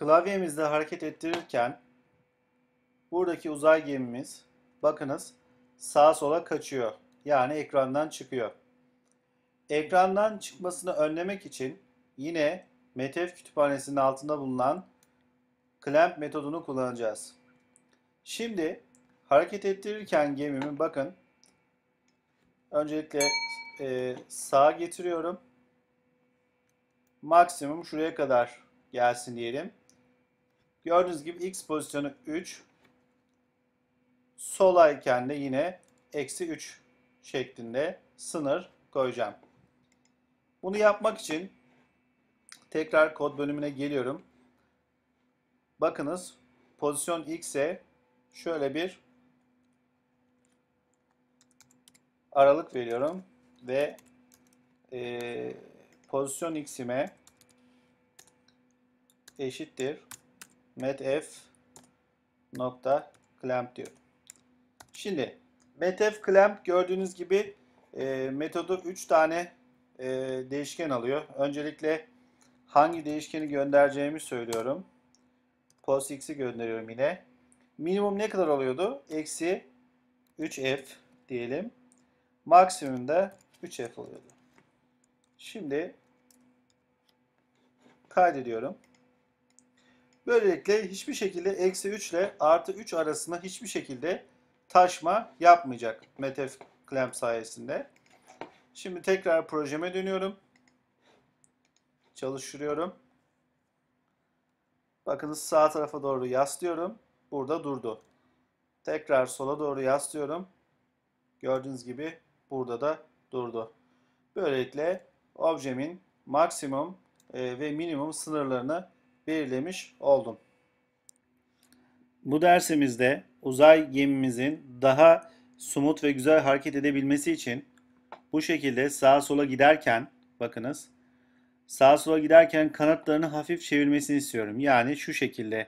klavyemizde hareket ettirirken buradaki uzay gemimiz bakınız sağa sola kaçıyor. Yani ekrandan çıkıyor. Ekrandan çıkmasını önlemek için yine METEF kütüphanesinin altında bulunan clamp metodunu kullanacağız. Şimdi hareket ettirirken gemimi bakın öncelikle e, sağa getiriyorum. Maksimum şuraya kadar gelsin diyelim. Gördüğünüz gibi x pozisyonu 3. Solayken de yine eksi 3 şeklinde sınır koyacağım. Bunu yapmak için tekrar kod bölümüne geliyorum. Bakınız pozisyon x'e şöyle bir aralık veriyorum ve e, pozisyon x'ime eşittir metf nokta clamp diyor. Şimdi metf clamp gördüğünüz gibi e, metodu 3 tane e, değişken alıyor. Öncelikle hangi değişkeni göndereceğimi söylüyorum. Pos x'i gönderiyorum yine. Minimum ne kadar oluyordu? Eksi 3f diyelim. Maksimum da 3f oluyordu. Şimdi kaydediyorum. Böylelikle hiçbir şekilde eksi 3 ile artı 3 arasında hiçbir şekilde taşma yapmayacak METEF clamp sayesinde. Şimdi tekrar projeme dönüyorum. Çalıştırıyorum. Bakınız sağ tarafa doğru yaslıyorum. Burada durdu. Tekrar sola doğru yaslıyorum. Gördüğünüz gibi burada da durdu. Böylelikle objemin maksimum e, ve minimum sınırlarını belirlemiş oldum. Bu dersimizde uzay gemimizin daha sumut ve güzel hareket edebilmesi için bu şekilde sağa sola giderken bakınız sağa sola giderken kanatlarını hafif çevirmesini istiyorum. Yani şu şekilde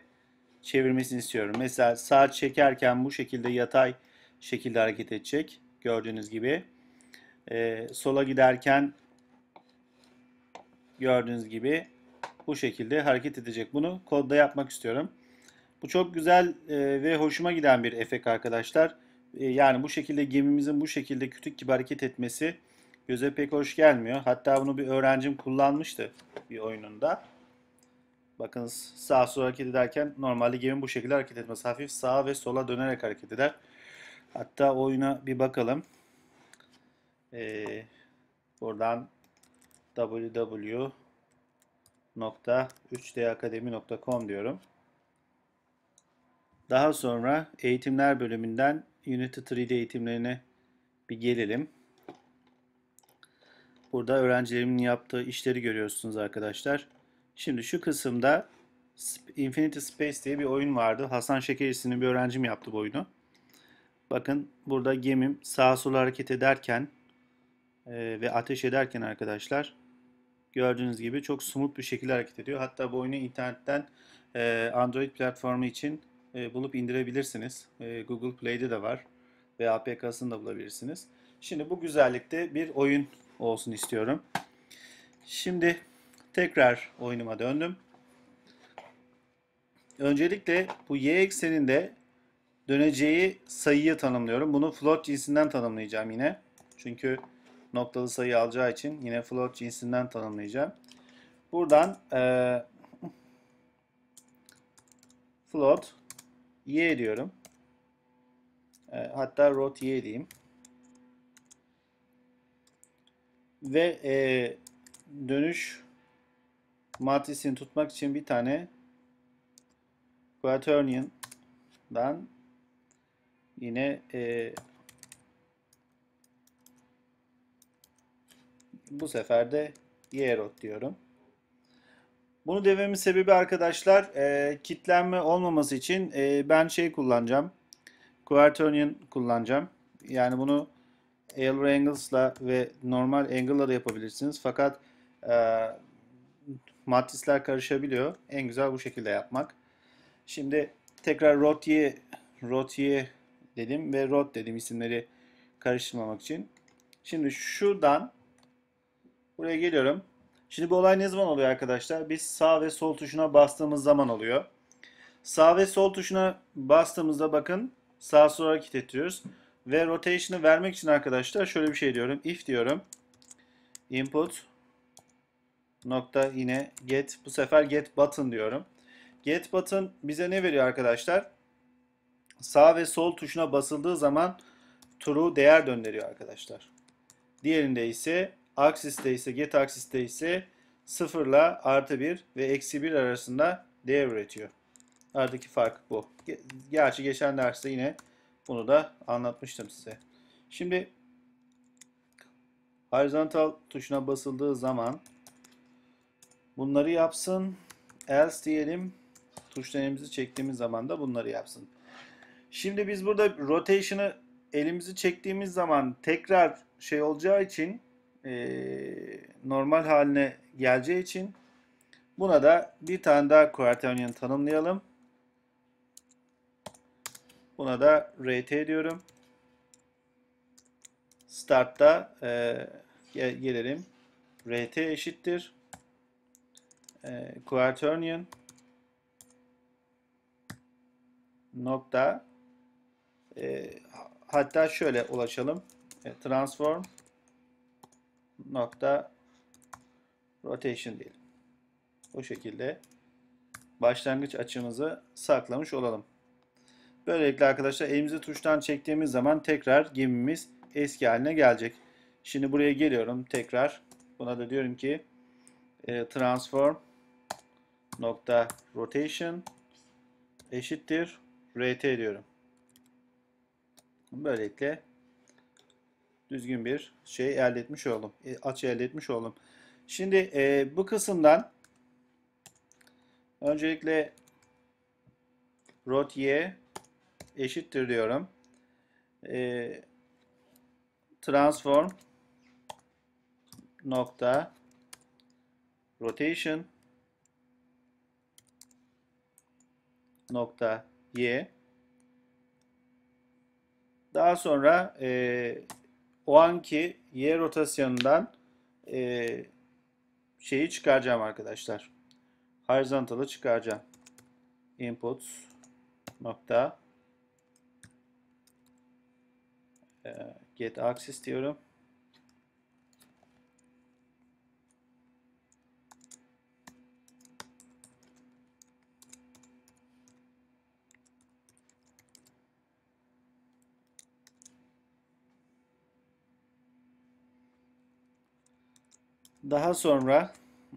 çevirmesini istiyorum. Mesela sağ çekerken bu şekilde yatay şekilde hareket edecek. Gördüğünüz gibi. Ee, sola giderken gördüğünüz gibi bu şekilde hareket edecek. Bunu kodda yapmak istiyorum. Bu çok güzel e, ve hoşuma giden bir efekt arkadaşlar. E, yani bu şekilde gemimizin bu şekilde kütük gibi hareket etmesi göze pek hoş gelmiyor. Hatta bunu bir öğrencim kullanmıştı bir oyununda. Bakın sağa sola hareket ederken normalde gemi bu şekilde hareket etmez. Hafif sağa ve sola dönerek hareket eder. Hatta oyuna bir bakalım. Ee, buradan www.3dakademi.com diyorum. Daha sonra eğitimler bölümünden Unity 3D eğitimlerine bir gelelim. Burada öğrencilerimin yaptığı işleri görüyorsunuz arkadaşlar. Şimdi şu kısımda Infinity Space diye bir oyun vardı. Hasan Şeker isimli bir öğrencim yaptı bu oyunu. Bakın burada gemim sağa sola hareket ederken e, ve ateş ederken arkadaşlar gördüğünüz gibi çok smooth bir şekilde hareket ediyor. Hatta bu oyunu internetten e, Android platformu için e, bulup indirebilirsiniz. E, Google Play'de de var ve APK'sını da bulabilirsiniz. Şimdi bu güzellikte bir oyun olsun istiyorum. Şimdi tekrar oyunuma döndüm. Öncelikle bu y ekseninde döneceği sayıyı tanımlıyorum. Bunu float cinsinden tanımlayacağım yine. Çünkü noktalı sayı alacağı için yine float cinsinden tanımlayacağım. Buradan e, float y diyorum. E, hatta rot y diyeyim. Ve e, dönüş matrisini tutmak için bir tane Quaternion'dan yine e, bu sefer de Yerot diyorum. Bunu dememin sebebi arkadaşlar e, kitlenme olmaması için e, ben şey kullanacağım. Quaternion kullanacağım. Yani bunu Euler Angles'la ve normal Angle'la da yapabilirsiniz. Fakat e, matrisler karışabiliyor. En güzel bu şekilde yapmak. Şimdi tekrar Rotye, Rotye dedim ve Rot dedim isimleri karıştırmamak için. Şimdi şuradan buraya geliyorum. Şimdi bu olay ne zaman oluyor arkadaşlar? Biz sağ ve sol tuşuna bastığımız zaman oluyor. Sağ ve sol tuşuna bastığımızda bakın sağa sola hareket ettiriyoruz. Ve rotation'ı vermek için arkadaşlar şöyle bir şey diyorum. If diyorum. Input nokta yine get. Bu sefer get button diyorum. Get button bize ne veriyor arkadaşlar? Sağ ve sol tuşuna basıldığı zaman true değer döndürüyor arkadaşlar. Diğerinde ise aksiste ise get aksiste ise 0 ile artı 1 ve eksi 1 arasında değer üretiyor. Aradaki fark bu. Gerçi geçen derste yine bunu da anlatmıştım size. Şimdi horizontal tuşuna basıldığı zaman bunları yapsın. Else diyelim. Tuşlarımızı çektiğimiz zaman da bunları yapsın. Şimdi biz burada rotation'ı elimizi çektiğimiz zaman tekrar şey olacağı için e, normal haline geleceği için buna da bir tane daha quaternion tanımlayalım. Buna da rate diyorum. Start'ta e, gel gelelim. rt eşittir. E, quaternion nokta e, hatta şöyle ulaşalım. E, transform nokta rotation diyelim. Bu şekilde başlangıç açımızı saklamış olalım. Böylelikle arkadaşlar elimizi tuştan çektiğimiz zaman tekrar gemimiz eski haline gelecek. Şimdi buraya geliyorum tekrar. Buna da diyorum ki e, transform nokta rotation eşittir rt diyorum. Böylelikle düzgün bir şey elde etmiş oldum. E, açı elde etmiş oldum. Şimdi e, bu kısımdan öncelikle rot y eşittir diyorum. E, transform nokta rotation nokta y daha sonra e, o anki y rotasyonundan e, şeyi çıkaracağım arkadaşlar. Horizontal'ı çıkaracağım. Input nokta e, get axis diyorum. Daha sonra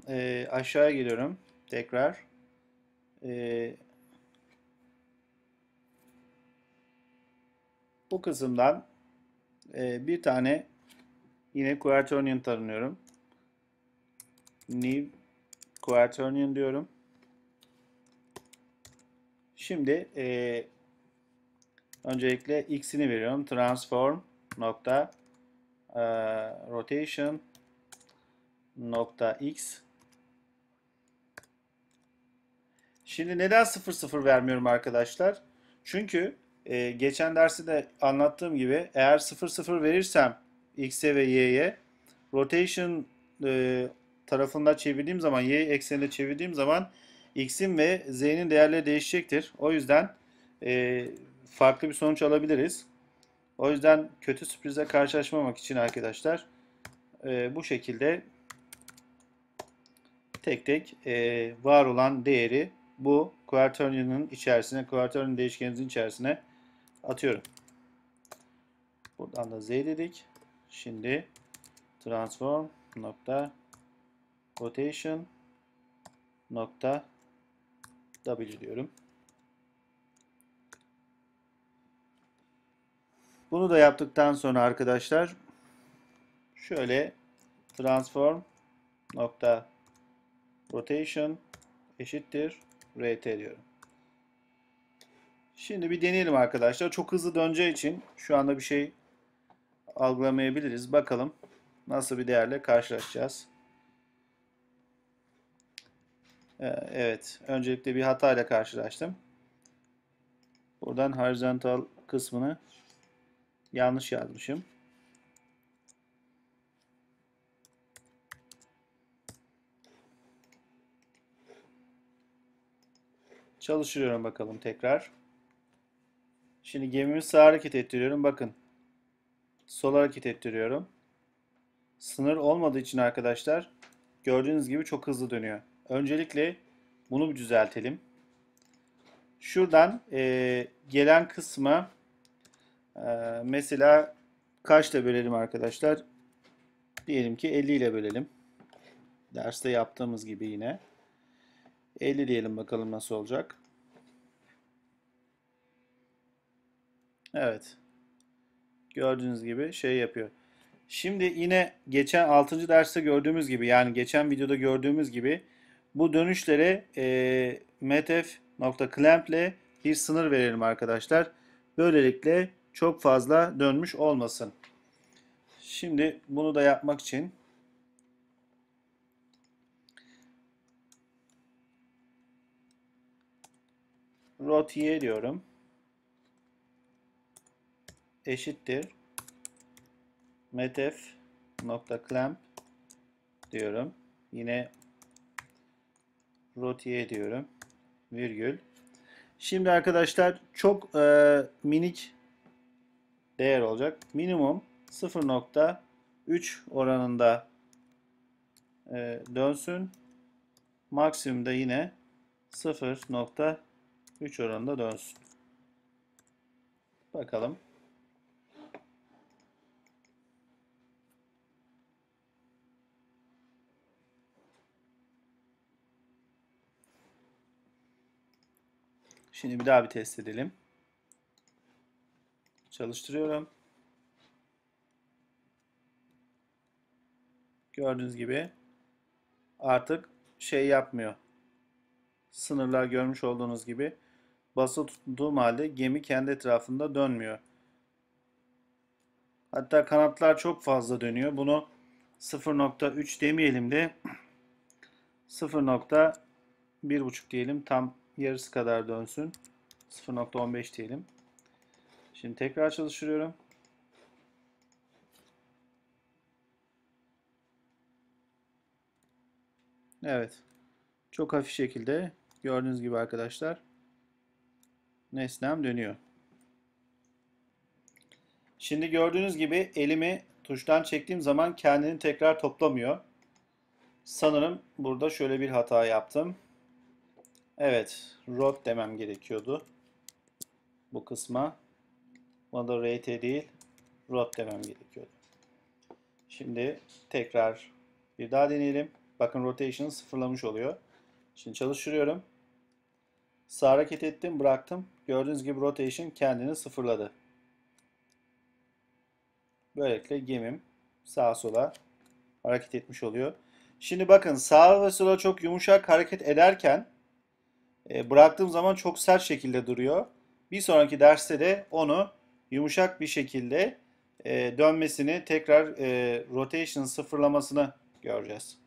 e, aşağıya geliyorum. Tekrar. E, bu kısımdan e, bir tane yine quaternion tanımlıyorum. New quaternion diyorum. Şimdi e, öncelikle x'ini veriyorum. Transform nokta e, rotation nokta x Şimdi neden 0 0 vermiyorum arkadaşlar? Çünkü e, geçen dersi de anlattığım gibi eğer 0 0 verirsem x'e ve y'ye rotation e, tarafında çevirdiğim zaman y ekseninde çevirdiğim zaman x'in ve z'nin değerleri değişecektir. O yüzden e, farklı bir sonuç alabiliriz. O yüzden kötü sürprize karşılaşmamak için arkadaşlar e, bu şekilde tek tek e, var olan değeri bu quaternion'un içerisine, quaternion değişkenimizin içerisine atıyorum. Buradan da z dedik. Şimdi transform nokta rotation nokta w diyorum. Bunu da yaptıktan sonra arkadaşlar şöyle transform nokta rotation eşittir rt diyorum. Şimdi bir deneyelim arkadaşlar. Çok hızlı döneceği için şu anda bir şey algılamayabiliriz. Bakalım nasıl bir değerle karşılaşacağız. Ee, evet. Öncelikle bir hata ile karşılaştım. Buradan horizontal kısmını yanlış yazmışım. Çalıştırıyorum bakalım tekrar. Şimdi gemimi sağa hareket ettiriyorum. Bakın. Sola hareket ettiriyorum. Sınır olmadığı için arkadaşlar gördüğünüz gibi çok hızlı dönüyor. Öncelikle bunu bir düzeltelim. Şuradan e, gelen kısmı e, mesela kaçla bölelim arkadaşlar? Diyelim ki 50 ile bölelim. Derste yaptığımız gibi yine. 50 diyelim bakalım nasıl olacak. Evet. Gördüğünüz gibi şey yapıyor. Şimdi yine geçen 6. derste gördüğümüz gibi yani geçen videoda gördüğümüz gibi bu dönüşlere e, metf.clamp ile bir sınır verelim arkadaşlar. Böylelikle çok fazla dönmüş olmasın. Şimdi bunu da yapmak için rotiye diyorum. Eşittir. metf nokta clamp diyorum. Yine rotiye diyorum. Virgül. Şimdi arkadaşlar çok e, minik değer olacak. Minimum 0.3 oranında e, dönsün. Maksimum da yine 0.3 oranında dönsün. Bakalım. Şimdi bir daha bir test edelim. Çalıştırıyorum. Gördüğünüz gibi artık şey yapmıyor. Sınırlar görmüş olduğunuz gibi basılı tuttuğum halde gemi kendi etrafında dönmüyor. Hatta kanatlar çok fazla dönüyor. Bunu 0.3 demeyelim de 0.1.5 diyelim. Tam yarısı kadar dönsün. 0.15 diyelim. Şimdi tekrar çalıştırıyorum. Evet. Çok hafif şekilde gördüğünüz gibi arkadaşlar nesnem dönüyor. Şimdi gördüğünüz gibi elimi tuştan çektiğim zaman kendini tekrar toplamıyor. Sanırım burada şöyle bir hata yaptım. Evet, rot demem gerekiyordu. Bu kısma. Buna da rate değil, rot demem gerekiyordu. Şimdi tekrar bir daha deneyelim. Bakın rotation sıfırlamış oluyor. Şimdi çalıştırıyorum. Sağ hareket ettim, bıraktım. Gördüğünüz gibi rotation kendini sıfırladı. Böylelikle gemim sağa sola hareket etmiş oluyor. Şimdi bakın sağa ve sola çok yumuşak hareket ederken e, bıraktığım zaman çok sert şekilde duruyor. Bir sonraki derste de onu yumuşak bir şekilde e, dönmesini tekrar e, rotation sıfırlamasını göreceğiz.